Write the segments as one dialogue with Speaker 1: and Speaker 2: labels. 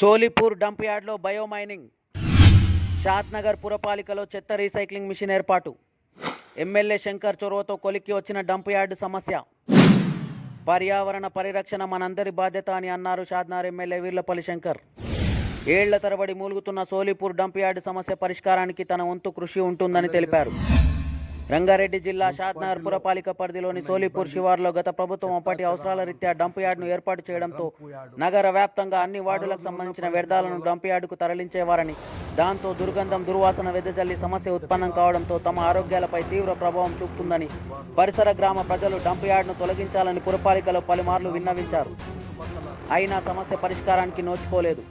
Speaker 1: Solipur dump యార్డ్లో biomining. Shadnagar పురపాలికలో చెత్త రీసైక్లింగ్ మిషన్ ఏర్పాటు. ఎమ్మెల్యే శంకర్ చొరవతో కొలిక్కి వచ్చిన డంప్ యార్డ్ సమస్య. పర్యావరణ పరిరక్షణ మనందరి బాధ్యత అని అన్నారు షాద్నార్ ఎమ్మెల్యే వీర్లపల్లి శంకర్. ఏళ్ళ తరబడి మూలుగుతున్న సోలిపూర్ డంప్ యార్డ్ సమస్య పరిష్కారానికి తన వంతు కృషి ఉంటుందని తెలిపారు. రంగారెడ్డి జిల్లా షాద్నగర్ పురపాలిక పరిధిలోని సోలిపూర్ శివార్లో గత ప్రభుత్వం అప్పటి అవసరాల రీత్యా డంప్ యార్డ్ను ఏర్పాటు చేయడంతో నగర వ్యాప్తంగా అన్ని వార్డులకు సంబంధించిన వ్యర్థాలను డంప్ యార్డుకు తరలించేవారని దాంతో దుర్గంధం దుర్వాసన వెదజల్లి సమస్య ఉత్పన్నం కావడంతో తమ ఆరోగ్యాలపై తీవ్ర ప్రభావం చూపుతుందని పరిసర గ్రామ ప్రజలు డంప్ యార్డ్ను తొలగించాలని పురపాలికలో పలుమార్లు విన్నవించారు. అయినా సమస్య పరిష్కారానికి నోచుకోలేదు.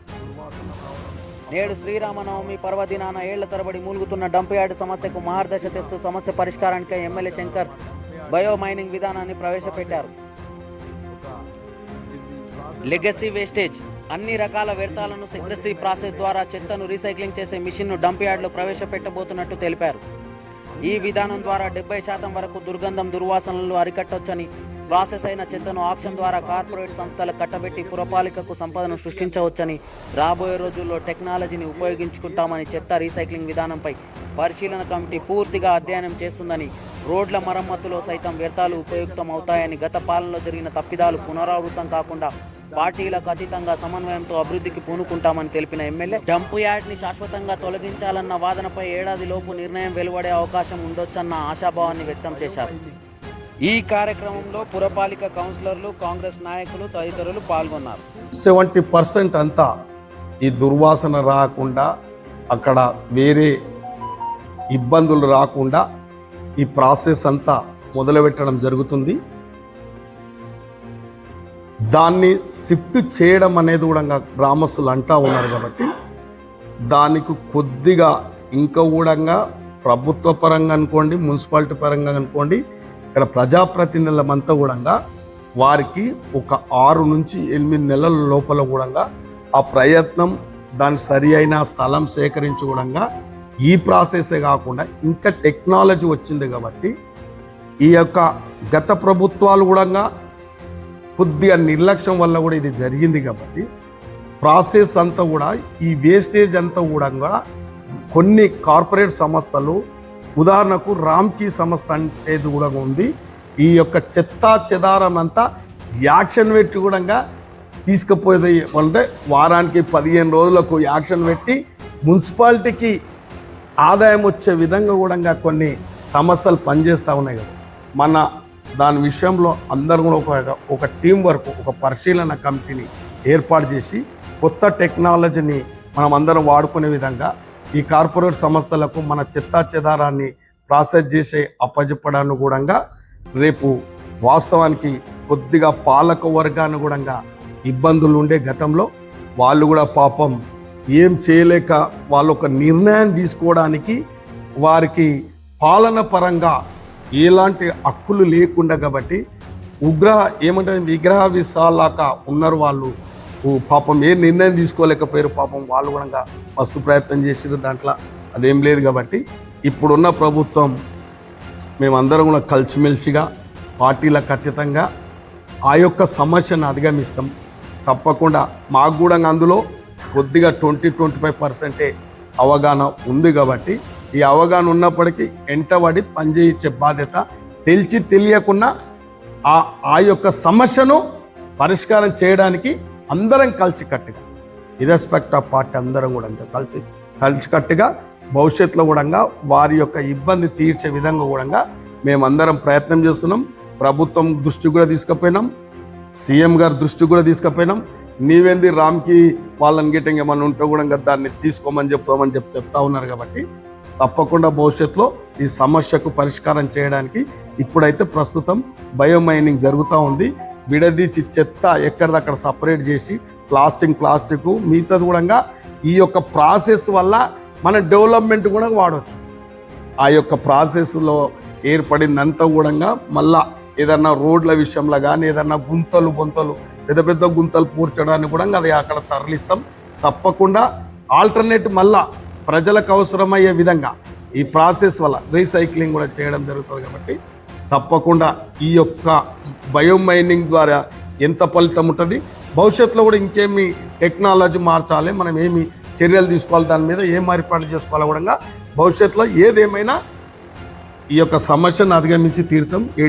Speaker 1: నేడు శ్రీరామనవమి పర్వదినాన ఏళ్ళ తరబడి మూలుగుతున్న డంప్యార్డ్ సమస్యకు మార్గదర్శ తెస్తూ సమస్య పరిష్కారానికై ఎమ్మెల్యే శంకర్ బయో మైనింగ్ విధానాన్ని ప్రవేశపెట్టారు. లెగసీ వేస్టేజ్ అన్ని రకాల వ్యర్థాలను సెగ్రసీ ప్రాసెస్ ద్వారా చెత్తను రీసైక్లింగ్ చేసే మిషన్ను డంప్ యార్డ్లో ప్రవేశపెట్టబోతున్నట్టు తెలిపారు. ఈ విధానం ద్వారా డెబ్బై శాతం వరకు దుర్గంధం దుర్వాసనలు అరికట్టొచ్చని ప్రాసెస్ అయిన చెత్తను ఆప్షన్ ద్వారా కార్పొరేట్ సంస్థలు కట్టబెట్టి పురపాలికకు సంపదను సృష్టించవచ్చని రాబోయే రోజుల్లో టెక్నాలజీని ఉపయోగించుకుంటామని చెత్త రీసైక్లింగ్ విధానంపై పరిశీలన కమిటీ పూర్తిగా అధ్యయనం చేస్తుందని రోడ్ల మరమ్మతులో సైతం వ్యర్థాలు ఉపయుక్తం అవుతాయని గత పాలనలో జరిగిన తప్పిదాలు పునరావృతం కాకుండా పార్టీలకు అతీతంగా సమన్వయంతో అభివృద్ధికి పూనుకుంటామని తెలిపిన ఎమ్మెల్యే డంపు యార్డ్ని శాశ్వతంగా తొలగించాలన్న వాదనపై ఏడాది లోపు నిర్ణయం వెలువడే అవకాశం ఉండొచ్చన్న ఆశాభావాన్ని వ్యక్తం చేశారు. ఈ కార్యక్రమంలో పురపాలిక కౌన్సిలర్లు కాంగ్రెస్ నాయకులు తదితరులు పాల్గొన్నారు.
Speaker 2: సెవెంటీ పర్సెంట్ అంతా ఈ దుర్వాసన రాకుండా అక్కడ వేరే ఇబ్బందులు రాకుండా ఈ ప్రాసెస్ అంతా మొదలుపెట్టడం జరుగుతుంది. దాన్ని షిఫ్ట్ చేయడం అనేది కూడా గ్రామస్తులు అంటా ఉన్నారు కాబట్టి దానికి కొద్దిగా ఇంకా కూడా ప్రభుత్వ పరంగా అనుకోండి మున్సిపాలిటీ పరంగా అనుకోండి ఇక్కడ ప్రజాప్రతినిధులమంతా కూడా వారికి ఒక ఆరు నుంచి ఎనిమిది నెలల లోపల కూడా ఆ ప్రయత్నం దాని సరి అయిన స్థలం సేకరించి కూడా ఈ ప్రాసెసే కాకుండా ఇంకా టెక్నాలజీ వచ్చింది కాబట్టి ఈ యొక్క గత ప్రభుత్వాలు కూడా కొద్దిగా నిర్లక్ష్యం వల్ల కూడా ఇది జరిగింది కాబట్టి ప్రాసెస్ అంతా కూడా ఈ వేస్టేజ్ అంతా కూడా కొన్ని కార్పొరేట్ సంస్థలు ఉదాహరణకు రామ్కీ సంస్థ అనేది కూడా ఉంది. ఈ యొక్క చెత్త చెదారం అంతా యాక్షన్ పెట్టి కూడా తీసుకుపోయేది అంటే వారానికి పదిహేను రోజులకు యాక్షన్ పెట్టి మున్సిపాలిటీకి ఆదాయం వచ్చే విధంగా కూడా కొన్ని సంస్థలు పనిచేస్తూ ఉన్నాయి కదా. మన దాని విషయంలో అందరూ కూడా ఒక ఒక టీం వర్క్ ఒక పరిశీలన కమిటీని ఏర్పాటు చేసి కొత్త టెక్నాలజీని మనం అందరం వాడుకునే విధంగా ఈ కార్పొరేట్ సంస్థలకు మన చెత్తా చెదారాన్ని ప్రాసెస్ చేసే అప్పజెప్పడాన్ని రేపు వాస్తవానికి కొద్దిగా పాలక వర్గాన్ని ఇబ్బందులు ఉండే గతంలో వాళ్ళు కూడా పాపం ఏం చేయలేక వాళ్ళు ఒక నిర్ణయం తీసుకోవడానికి వారికి పాలన పరంగా ఎలాంటి హక్కులు లేకుండా కాబట్టి ఉగ్ర ఏమంటే విగ్రహ విస్తాలాక ఉన్నారు వాళ్ళు. పాపం ఏ నిర్ణయం తీసుకోలేకపోయారు పాపం వాళ్ళు కూడా మస్తు ప్రయత్నం చేసారు దాంట్లో. అదేం లేదు కాబట్టి ఇప్పుడున్న ప్రభుత్వం మేమందరం కూడా కలిసిమెలిసిగా పార్టీలకు అతీతంగా ఆ యొక్క సమస్యను అధిగమిస్తాం. తప్పకుండా మాకు కూడా అందులో కొద్దిగా ట్వంటీ ట్వంటీ ఫైవ్ పర్సెంటే అవగాహన ఉంది కాబట్టి ఈ అవగాహన ఉన్నప్పటికీ ఎంటబడి పనిచేయించే బాధ్యత తెలిసి తెలియకుండా ఆ ఆ యొక్క సమస్యను పరిష్కారం చేయడానికి అందరం కలిసికట్టుగా ఇరెస్పెక్ట్ ఆఫ్ పార్టీ అందరం కూడా అంతే కలిసి కలిసికట్టుగా భవిష్యత్తులో కూడా వారి యొక్క ఇబ్బంది తీర్చే విధంగా కూడా మేమందరం ప్రయత్నం చేస్తున్నాం. ప్రభుత్వం దృష్టి కూడా తీసుకుపోయినాం. సీఎం గారి దృష్టి కూడా తీసుకుపోయినాం. నీవేంది రామ్కి వాళ్ళని గిట్టంగా ఏమన్నా ఉంటే కూడా దాన్ని తీసుకోమని చెప్తామని చెప్తా ఉన్నారు కాబట్టి తప్పకుండా భవిష్యత్తులో ఈ సమస్యకు పరిష్కారం చేయడానికి ఇప్పుడైతే ప్రస్తుతం బయోమైనింగ్ జరుగుతూ ఉంది. విడదీసి చెత్త ఎక్కడిదక్కడ సపరేట్ చేసి ప్లాస్టిక్ ప్లాస్టిక్ మిగతాది కూడా ఈ యొక్క ప్రాసెస్ వల్ల మన డెవలప్మెంట్ కూడా వాడవచ్చు ఆ యొక్క ప్రాసెస్లో ఏర్పడిందంతా కూడా మళ్ళా ఏదన్నా రోడ్ల విషయంలో కానీ ఏదన్నా గుంతలు బొంతలు పెద్ద పెద్ద గుంతలు పూడ్చడానికి కూడా అది అక్కడ తరలిస్తాం. తప్పకుండా ఆల్టర్నేట్ మళ్ళా ప్రజలకు అవసరమయ్యే విధంగా ఈ ప్రాసెస్ వల్ల రీసైక్లింగ్ కూడా చేయడం జరుగుతుంది కాబట్టి తప్పకుండా ఈ యొక్క బయోమైనింగ్ ద్వారా ఎంత ఫలితం ఉంటుంది? భవిష్యత్తులో కూడా ఇంకేమి టెక్నాలజీ మార్చాలి? మనం ఏమి చర్యలు తీసుకోవాలి? దాని మీద ఏం మార్పాటు చేసుకోవాలి? కూడా భవిష్యత్తులో ఏదేమైనా ఈ యొక్క సమస్యను అధిగమించి తీరుతాం. ఈ